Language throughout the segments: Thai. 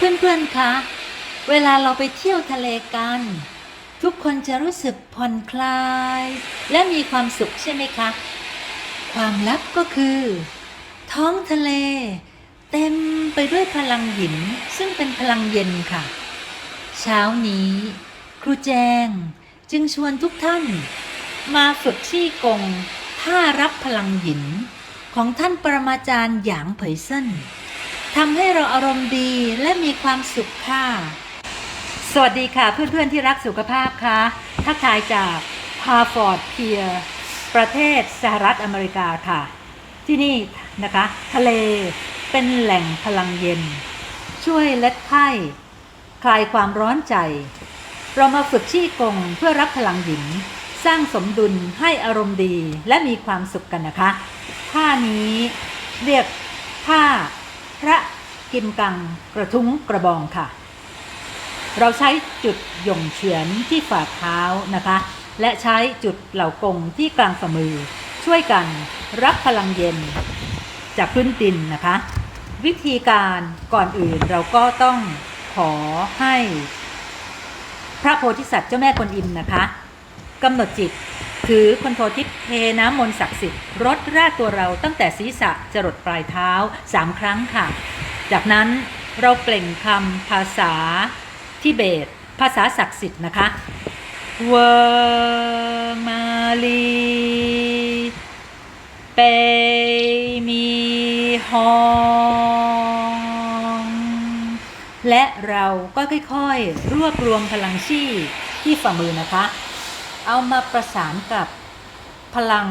เพื่อนๆ คะ เวลาเราไปเที่ยวทะเลกัน ทุกคนจะรู้สึกผ่อนคลาย และมีความสุขใช่ไหมคะ ความลับก็คือ ท้องทะเล เต็มไปด้วยพลังหินซึ่งเป็นพลังเย็นค่ะ เช้านี้ ครูแจงจึงชวนทุกท่าน มาฝึกชี่กงท่ารับพลังหิน ของท่านปรมาจารย์หยางเผยเซิน ทำให้เราอารมณ์ดีและมีความสุขค่ะ สวัสดีค่ะเพื่อนๆที่รักสุขภาพค่ะทักทายจากฮาร์ฟอร์ดเพียร์ประเทศสหรัฐอเมริกาค่ะ ที่นี่นะคะ ทะเลเป็นแหล่งพลังเย็น ช่วยลดไข้คลายความร้อนใจ เรามาฝึกชี่กงเพื่อรับพลังหญิง สร้างสมดุลให้อารมณ์ดีและมีความสุขกันนะคะท่านี้เรียกท่า พระกิมกังกระทุ้งกระบองค่ะ เราใช้จุดหย่งเฉือนที่ฝ่าเท้านะคะ และใช้จุดเหล่ากงที่กลางฝ่ามือ ช่วยกันรับพลังเย็นจากพื้นดินนะคะ วิธีการก่อนอื่นเราก็ต้องขอให้ พระโพธิสัตว์เจ้าแม่กวนอิมนะคะกำหนดจิต ถือคนโททิพเทน้ำมนต์ศักดิ์สิทธิ์รดราดตัวเราตั้งแต่ศีรษะจรดปลายเท้าสามครั้งค่ะ จากนั้นเราเปล่งคำภาษาทิเบต ภาษาศักดิ์สิทธิ์นะคะเวอร์มาลีเปมีฮองและเราก็ค่อยๆ รวบรวมพลังชี่ที่ฝ่ามือนะคะ เอามาประสานกับพลัง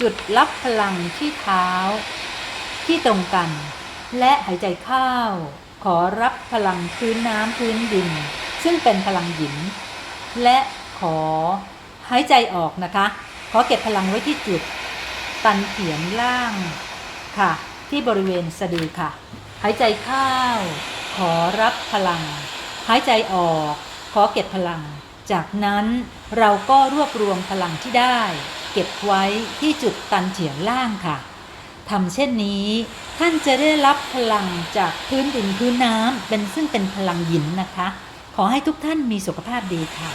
จุดรับพลังที่เท้า ที่ตรงกัน และหายใจเข้า ขอรับพลังพื้นน้ำพื้นดิน ซึ่งเป็นพลังหยิน และขอหายใจออกนะคะ ขอเก็บพลังไว้ที่จุด ตันเขียนล่างค่ะ ที่บริเวณสะดือค่ะ หายใจเข้า ขอรับพลัง หายใจออก ขอเก็บพลัง จากนั้นเราก็รวบรวมพลังที่ได้ เก็บไว้ที่จุดตันเฉียงล่างค่ะทำเช่นนี้ ท่านจะได้รับพลังจากพื้นดินพื้นน้ำเป็นซึ่งเป็นพลังหยินนะคะ ขอให้ทุกท่านมีสุขภาพดีค่ะ